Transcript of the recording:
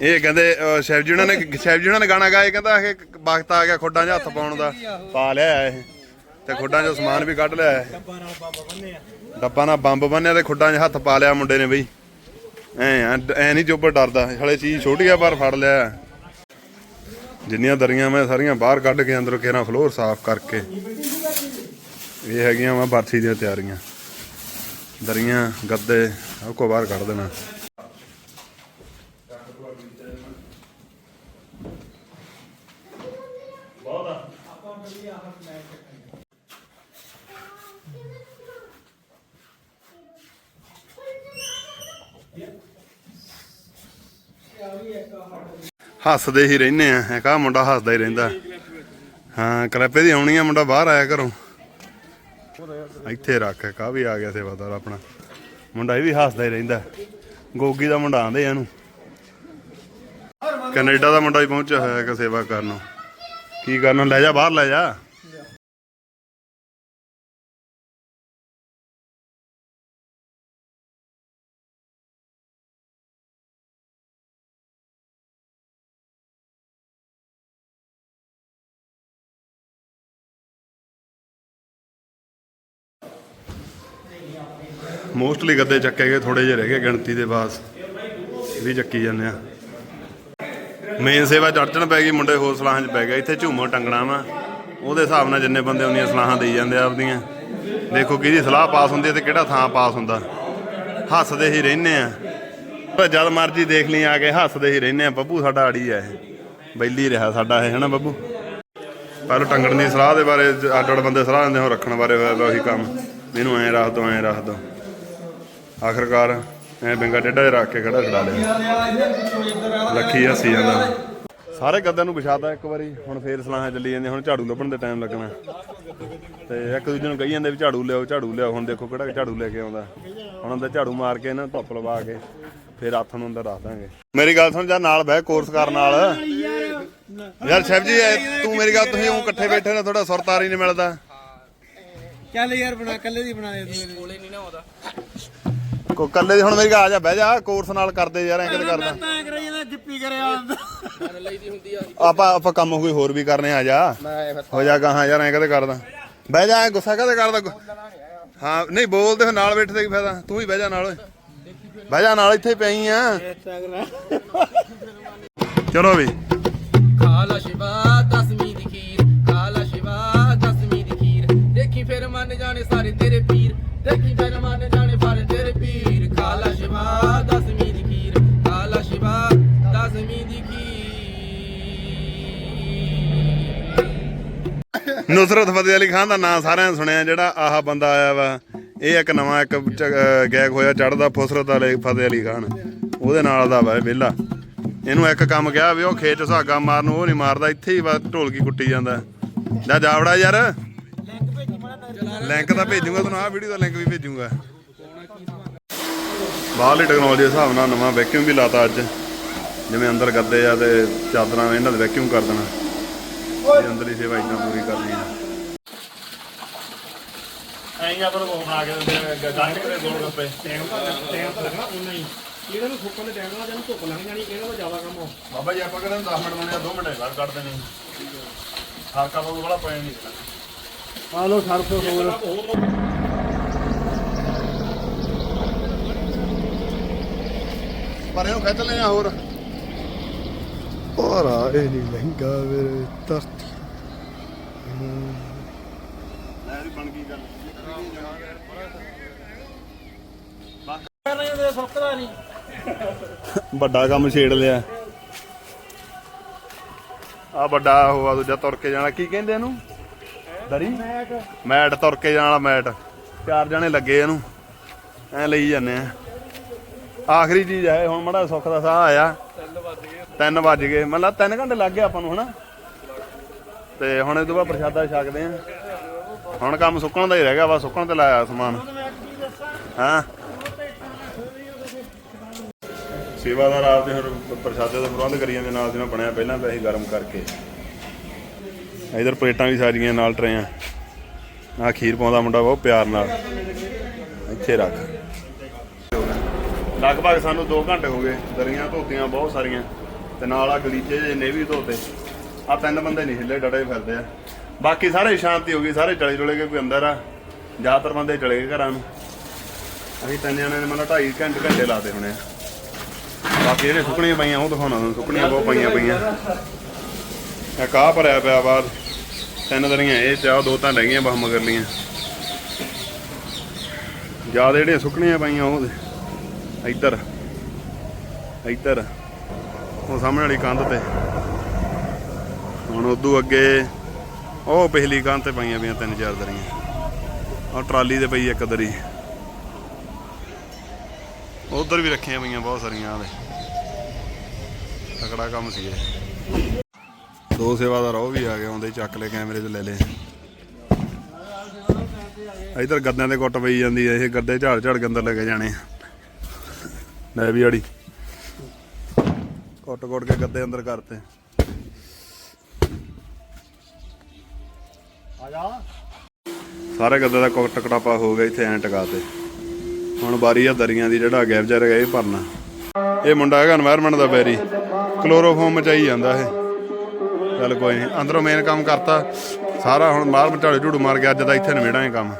ਇਹ ਕਹਿੰਦੇ ਸ਼ਿਵ ਜੀ ਉਹਨਾਂ ਨੇ ਸ਼ਿਵ ਜੀ ਉਹਨਾਂ ਨੇ ਗਾਣਾ ਗਾਇਆ ਕਹਿੰਦਾ ਇਹ ਵਕਤ ਆ ਗਿਆ ਖੁੱਡਾਂ 'ਚ ਹੱਥ ਪਾਉਣ ਦਾ। ਪਾ ਲਿਆ ਇਹ। ਤੇ ਖੁੱਡਾਂ 'ਚੋਂ ਸਮਾਨ ਵੀ ਕੱਢ ਲਿਆ ਡੱਬਾ ਨਾਲ ਬੰਬ ਬੰਨੇ ਆ ਡੱਬਾ ਨਾਲ ਬੰਬ ਬੰਨਿਆ ਤੇ ਖੁੱਡਾਂ 'ਚ ਹੱਥ ਪਾ ਲਿਆ ਮੁੰਡੇ ਨੇ ਬਈ। ਐ ਐ ਨਹੀਂ ਚੁੱਪ ਡਰਦਾ। ਹਲੇ ਚੀਜ਼ ਛੋਟੀ ਆ ਪਰ ਫੜ ਲਿਆ। ਜਿੰਨੀਆਂ ਦਰੀਆਂ ਮੈਂ ਸਾਰੀਆਂ ਬਾਹਰ ਕੱਢ ਕੇ ਅੰਦਰੋਂ ਕੇਰਾਂ ਫਲੋਰ ਸਾਫ਼ ਕਰਕੇ। ਇਹ ਹੈਗੀਆਂ ਵਾ ਬਰਸੀ ਦੀਆਂ ਤਿਆਰੀਆਂ। ਦਰੀਆਂ ਗੱਦੇ ਸਭ ਕੋ ਬਾਹਰ ਕੱਢ ਦੇਣਾ। ਹੱਸਦੇ ਹੀ ਰਹਿੰਦੇ ਆ ਹੈ ਕਾ ਮੁੰਡਾ ਹੱਸਦਾ ਹੀ ਰਹਿੰਦਾ। ਹਾਂ, ਕਲੱਪੇ ਦੀ ਆਉਣੀ ਆ, ਮੁੰਡਾ ਬਾਹਰ ਆਇਆ ਘਰੋਂ। ਇੱਥੇ ਰੱਖ ਕਾ ਵੀ ਆ ਗਿਆ ਸੇਵਾਦਾਰ ਆਪਣਾ। ਮੁੰਡਾ ਇਹ ਵੀ ਹੱਸਦਾ ਹੀ ਰਹਿੰਦਾ। ਗੋਗੀ ਦਾ ਮੁੰਡਾ ਆਂਦੇ ਇਹਨੂੰ। ਕੈਨੇਡਾ ਦਾ ਮੁੰਡਾ ਹੀ ਪਹੁੰਚਿਆ ਹੋਇਆ ਹੈ ਕਿ ਸੇਵਾ ਕਰਨ ਕੀ ਕਰਨਾ ਲੈ ਜਾ, ਬਾਹਰ ਲੈ ਜਾ। ਮੋਸਟਲੀ ਗੱਦੇ ਚੱਕੇ ਗਏ ਥੋੜੇ ਜਿਹੇ ਰਹਿ ਗਏ ਗਿਣਤੀ ਦੇ ਬਾਅਦ। ਵੀ ਚੱਕੀ ਜਾਂਦੇ ਆ। ਮੇਨ ਸੇਵਾ ਚੜਚਣ ਪੈ ਗਈ, ਮੁੰਡੇ ਹੋਰ ਸਲਾਹਾਂ 'ਚ ਪੈ ਗਿਆ ਇੱਥੇ ਝੂਮੋ ਟੰਗਣਾ ਵਾ। ਉਹਦੇ ਹਿਸਾਬ ਨਾਲ ਜਿੰਨੇ ਬੰਦੇ ਉਨੀਆਂ ਸਲਾਹਾਂ ਦੇਈ ਜਾਂਦੇ ਆ ਆਪਦੀਆਂ। ਦੇਖੋ ਕਿਹਦੀ ਸਲਾਹ ਪਾਸ ਹੁੰਦੀ ਹੈ ਤੇ ਕਿਹੜਾ ਥਾਂ ਪਾਸ ਹੁੰਦਾ। ਹੱਸਦੇ ਹੀ ਰਹਿੰਦੇ ਆ। ਪਰ ਜਦ ਮਰਜ਼ੀ ਦੇਖ ਲਈ, ਆ ਕੇ ਹੱਸਦੇ ਹੀ ਰਹਿੰਦੇ ਆ। ਬੱਬੂ ਸਾਡਾ ਆੜੀ ਆ ਇਹ। ਬੈਲੀ ਰਿਹਾ ਸਾਡਾ ਇਹ, ਹਨਾ ਬੱਬੂ? ਪਹਿਲਾਂ ਟੰਗਣ ਦੀ ਸਲਾਹ ਦੇ ਬਾਰੇ ਅੱਡ ਅੱਡ ਬੰਦੇ ਸਲਾਹ ਦਿੰਦੇ ਹੋ ਰੱਖਣ ਬਾਰੇ ਹੋਇਆ ਵਾ ਉਹੀ ਕੰਮ। ਇਹਨੂੰ ਐਂ ਰੱਖ ਦੋ, ਐਂ ਰੱਖ ਦੋ। ਆਖਰਕਾਰ ਐ ਬਿੰਗਾ ਟੇਢਾ ਜਿਹਾ ਰੱਖ ਕੇ ਖੜਾ ਛਡਾ ਲਿਆ। ਲੱਖੀ ਹੱਸੀ ਜਾਂਦਾ। ਸਾਰੇ ਗੱਦਿਆਂ ਨੂੰ ਵਿਛਾਤਾ ਇੱਕ ਵਾਰੀ ਹੁਣ ਫੇਰ ਸਲਾਹਾਂ ਚੱਲੀ ਜਾਂਦੀਆਂ ਹੁਣ ਝਾੜੂ ਲੱਭਣ ਦੇ ਟਾਈਮ ਲੱਗਣਾ। ਤੇ ਇੱਕ ਦੂਜੇ ਨੂੰ ਕਹੀ ਜਾਂਦੇ ਵੀ ਝਾੜੂ ਲਿਆਓ ਝਾੜੂ ਲਿਆਓ ਹੁਣ ਦੇਖੋ ਕਿਹੜਾ ਝਾੜੂ ਲੈ ਕੇ ਆਉਂਦਾ। ਹੁਣ ਅੰਦਰ ਝਾੜੂ ਮਾਰ ਕੇ ਇਹਨਾਂ ਨੂੰ ਧੁੱਪ ਲਵਾ ਕੇ ਫੇਰ ਹੱਥ ਨੂੰ ਅੰਦਰ ਰੱਖ ਦਾਂਗੇ। ਮੇਰੀ ਗੱਲ ਸੁਣ ਜਾ ਨਾਲ ਬਹਿ ਕੋਰਸ ਕਰਨ ਨਾਲ। ਯਾਰ ਸ਼ਿਵ ਜੀ ਤੂੰ ਮੇਰੀ ਗੱਲ ਤੁਸੀਂ ਉਹ ਇਕੱਠੇ ਬੈਠੇ ਨੇ ਥੋੜਾ ਸੁਰਤਾਰੀ ਨਹੀਂ ਮਿਲਦਾ। ਚੱਲ ਯਾਰ ਬਣਾ ਕੱਲੇ ਦੀ ਬਣਾ ਦੇ ਤੂੰ। ਕੋਲੇ ਨਹੀਂ ਕੋ ਕੱਲੇ ਦੀ ਹੁਣ ਮੇਰੀ ਆ ਜਾ ਬਹਿ ਜਾ ਕੋਰਸ ਨਾਲ ਕਰਦੇ ਯਾਰ ਐਂ ਕਿਤੇ ਕਰਦਾ। ਤਾਂ ਕਰਾਈ ਜਾਂਦਾ ਗਿੱਪੀ ਕਰਿਆ ਆਪਾਂ ਆਪਾਂ ਕੰਮ ਕੋਈ ਹੋਰ ਵੀ ਕਰਨੇ ਆ ਜਾ। ਹੋ ਜਾ ਕਹਾਂ ਯਾਰ ਐਂ ਕਦੇ ਕਰਦਾ। ਬਹਿ ਜਾ ਐਂ ਗੁੱਸਾ ਕਦੇ ਕਰਦਾ? ਹਾਂ ਨਹੀਂ ਬੋਲਦੇ ਫਿਰ ਨਾਲ ਬੈਠੇ ਦਾ ਕੀ ਫਾਇਦਾ? ਤੂੰ ਵੀ ਬਹਿ ਜਾ ਨਾਲ ਓਏ। ਬਹਿ ਜਾ ਨਾਲ ਇੱਥੇ ਹੀ ਪਈ ਆ। ਚਲੋ ਵੀ। ਨੁਸਰਤ ਫਤਿਹ ਅਲੀ ਖਾਨ ਦਾ ਨਾਂ ਸਾਰਿਆਂ ਨੇ ਸੁਣਿਆ, ਜਿਹੜਾ ਆਹ ਬੰਦਾ ਆਇਆ ਵਾ, ਇਹ ਇੱਕ ਨਵਾਂ ਇੱਕ ਚ- ਹੋਇਆ ਚੜਦਾ ਫੁਸਰਤ ਵਾਲੇ ਫਤਿਹ ਅਲੀ ਖਾਨ। ਉਹਦੇ ਨਾਲ ਦਾ ਵਾ ਵਿਹਲਾ। ਇਹਨੂੰ ਇੱਕ ਕੰਮ ਕਿਹਾ ਵੀ ਉਹ ਖੇਤ ਸੁਹਾਗਾ ਮਾਰਨ, ਉਹ ਨਹੀਂ ਮਾਰਦਾ, ਇੱਥੇ ਹੀ ਬਸ ਢੋਲਕੀ ਕੁੱਟੀ ਜਾਂਦਾ। ਜਾ ਜਾਵੜਾ ਯਾਰ। ਲਿੰਕ ਤਾਂ ਭੇਜੂਗਾ ਤੁਹਾਨੂੰ ਆਹ ਵੀਡੀਓ ਦਾ ਲਿੰਕ ਵੀ ਭੇਜੂਗਾ। ਬਾਹਰਲੀ ਟੈਕਨੋਲੋਜੀ ਦੇ ਹਿਸਾਬ ਨਾਲ ਨਵਾਂ ਵੈਕਿਊਮ ਵੀ ਲਾਤਾ ਅੱਜ। ਜਿਵੇਂ ਅੰਦਰ ਗੱਦੇ ਆ ਤੇ ਚਾਦਰਾਂ ਇਹਨਾਂ ਦੇ ਵੈਕਿਊਮ ਕਰ ਦੇਣਾ। ਇਹ ਅੰਦਰਲੀ ਸੇਵਾ ਇਦਾਂ ਪੂਰੀ ਕਰਨੀ ਆ। ਐਂ ਆਪਾਂ ਨੂੰ ਬਣਾ ਕੇ ਦਿੰਦੇ ਆ ਗੰਢ ਕੇ ਗੋਲ ਗੱਪੇ। ਟਾਈਮ ਟਾਈਮ ਲੱਗਣਾ ਉਨਾ ਹੀ। ਇਹਨਾਂ ਨੂੰ ਸੁੱਕਣ ਦੇ ਟਾਈਮ ਨਾਲ ਜਿਹਨੂੰ ਧੁੱਪ ਲੱਗ ਜਾਣੀ ਇਹਨਾਂ ਦਾ ਜ਼ਿਆਦਾ ਕੰਮ ਹੋ ਬਾਬਾ ਜੀ ਆਪਾਂ ਕਹਿੰਦੇ 10 ਮਿੰਟ ਬਣਿਆ 2 ਮਿੰਟ ਬਾਅਦ ਕੱਢ ਦੇਣੀ। ਹਲਕਾ ਬਹੁਤ ਬੜਾ ਪਾਣੀ ਨਹੀਂ ਆ ਲੋ ਸਰਫ ਹੋਰ। ਪਰ ਇਹਨੂੰ ਖਿੱਚ ਲੈਣਾ ਹੋਰ। ਔਰ ਆ ਲਹਿੰਗਾ ਮੇਰੇ ਧਰਤੀ ਵੱਡਾ ਕੰਮ ਛੇੜ ਲਿਆ। ਆ ਵੱਡਾ ਉਹ ਆ ਦੂਜਾ ਤੁਰ ਕੇ ਜਾਣਾ। ਕੀ ਕਹਿੰਦੇ ਇਹਨੂੰ? ਦਰੀ? ਮੈਟ ਤੁਰ ਕੇ ਜਾਣ ਵਾਲਾ ਮੈਟ। ਚਾਰ ਜਣੇ ਲੱਗੇ ਇਹਨੂੰ। ਐ ਲਈ ਜਾਂਦੇ ਆ। ਆਖਰੀ ਚੀਜ਼ ਹੈ ਹੁਣ ਮੜਾ ਸੁੱਖ ਦਾ ਸਾਹ ਆਇਆ। 3 ਵੱਜ ਗਏ। ਮਤਲਬ 3 ਘੰਟੇ ਲੱਗ ਗਏ ਆਪਾਂ ਨੂੰ, ਹਨਾ? ਤੇ ਹੁਣ ਇਹ ਤੋਂ ਬਾਅਦ ਪ੍ਰਸ਼ਾਦਾ ਛਕਦੇ ਆ। ਹੁਣ ਕੰਮ ਸੁੱਕਣ ਦਾ ਹੀ ਰਹਿ ਗਿਆ ਵਾ, ਸੁੱਕਣ ਤੇ ਲਾਇਆ ਸਮਾਨ। ਹਾਂ? ਸੇਵਾਦਾਰ ਆਪਦੇ ਹੁਣ ਪ੍ਰਸ਼ਾਦੇ ਦਾ ਪ੍ਰਬੰਧ ਕਰੀ ਜਾਂਦੇ, ਨਾਲ ਦੀ ਬਣਿਆ ਪਹਿਲਾਂ ਤਾਂ ਅਸੀਂ ਗਰਮ ਕਰਕੇ। ਇਧਰ ਪਲੇਟਾਂ ਵੀ ਸਾਰੀਆਂ ਨਾਲ ਟਰੇਆਂ ਆ। ਖੀਰ ਪਾਉਂਦਾ ਮੁੰਡਾ ਬਹੁਤ ਪਿਆਰ ਨਾਲ। ਇੱਥੇ ਰੱਖ। ਲਗਭਗ ਸਾਨੂੰ 2 ਘੰਟੇ ਹੋ ਗਏ, ਦਰੀਆਂ ਧੋਤੀਆਂ ਬਹੁਤ ਸਾਰੀਆਂ। ਤੇ ਨਾਲ ਆ ਗਲੀਚੇ ਜਿਹੇ ਨੇ ਵੀ ਧੋਤੇ। ਆ ਤਿੰਨ ਬੰਦੇ ਨਹੀਂ ਹਿੱਲੇ ਡੜੇ ਫਿਰਦੇ ਆ। ਬਾਕੀ ਸਾਰੇ ਸ਼ਾਂਤੀ ਹੋ ਗਈ, ਸਾਰੇ ਚਲੇ ਚੁਲੇ ਗਏ, ਕੋਈ ਅੰਦਰ ਆ। ਜ਼ਿਆਦਾਤਰ ਬੰਦੇ ਚਲੇ ਗਏ ਘਰਾਂ ਨੂੰ। ਅਸੀਂ ਤਿੰਨ ਜਣਿਆਂ ਨੇ ਮਤਲਬ ਢਾਈ ਘੰਟੇ ਘੰਟੇ ਲਾਤੇ ਹੋਣੇ ਆ। ਬਾਕੀ ਜਿਹੜੇ ਸੁੱਕਣੀਆਂ ਪਈਆਂ, ਉਹ ਦਿਖਾਉਣਾ ਤੁਹਾਨੂੰ, ਸੁੱਕਣੀਆਂ ਬਹੁਤ ਪਈਆਂ ਪਈਆਂ। ਇਹ ਕਾਹ ਭਰਿਆ ਪਿਆ ਬਾਅਦ ਤਿੰਨ ਦਰੀਆਂ ਇਹ ਚਾਹ, ਦੋ ਤਾਂ ਰਹਿ ਗਈਆਂ ਬਸ ਮਗਰ ਲੀਆਂ। ਜ਼ਿਆਦਾ ਜਿਹੜੀਆਂ ਸੁੱਕਣੀਆਂ ਪਈਆਂ ਉਹ ਇੱਧਰ ਇੱਧਰ। ਉਹ ਸਾਹਮਣੇ ਵਾਲੀ ਕੰਧ ਤੇ। ਹੁਣ ਉਦੋਂ ਅੱਗੇ ਉਹ ਪਿਛਲੀ ਕੰਧ ਤੇ ਪਈਆਂ ਪਈਆਂ ਤਿੰਨ ਚਾਰ ਦਰੀਆਂ। ਉਹ ਟਰਾਲੀ ਤੇ ਪਈ ਇੱਕ ਦਰੀ। ਉਧਰ ਵੀ ਰੱਖੀਆਂ ਪਈਆਂ ਬਹੁਤ ਸਾਰੀਆਂ ਆਲੇ ਤਕੜਾ ਕੰਮ ਸੀ ਇਹ। ਦੋ ਸੇਵਾਦਾਰ ਉਹ ਵੀ ਆ ਗਏ ਆਉਂਦੇ ਚੱਕ ਲੈ ਕੈਮਰੇ 'ਚ ਲੈ ਲਏ। ਇਧਰ ਗੱਦਿਆਂ ਤੇ ਕੁੱਟ ਪਈ ਜਾਂਦੀ ਹੈ ਇਹ ਗੱਦੇ ਝਾੜ ਝਾੜ ਕੇ ਅੰਦਰ ਲੈ ਕੇ ਜਾਣੇ ਲੈ ਵੀ ਆੜੀ। ਕੁੱਟ ਕੁੱਟ ਕੇ ਗੱਦੇ ਅੰਦਰ ਕਰਤੇ। ਆ ਜਾ। ਸਾਰੇ ਗੱਦੇ ਦਾ ਕੁੱਟ ਕਟਾਪਾ ਹੋ ਗਿਆ ਇੱਥੇ ਐਂ ਟਕਾਤੇ। ਹੁਣ ਬਾਰੀ ਆ ਦਰੀਆਂ ਦੀ ਜਿਹੜਾ ਅੱਗੇ ਵਿਚਾਰੇ ਇਹ ਭਰਨਾ। ਇਹ ਮੁੰਡਾ ਹੈਗਾ এনवायरमेंट ਦਾ ਬੈਰੀ ਕਲੋਰੋਫੋਮ ਮਚਾਈ ਜਾਂਦਾ ਇਹ। ਚੱਲ ਕੋਈ ਨਹੀਂ ਅੰਦਰੋਂ ਮੇਨ ਕੰਮ ਕਰਤਾ। ਸਾਰਾ ਹੁਣ ਮਾਲ ਮਟਾਲੇ ਝੂੜੂ ਮਾਰ ਕੇ ਅੱਜ ਦਾ ਇੱਥੇ ਨਵੇੜਾਂਗੇ ਕੰਮ।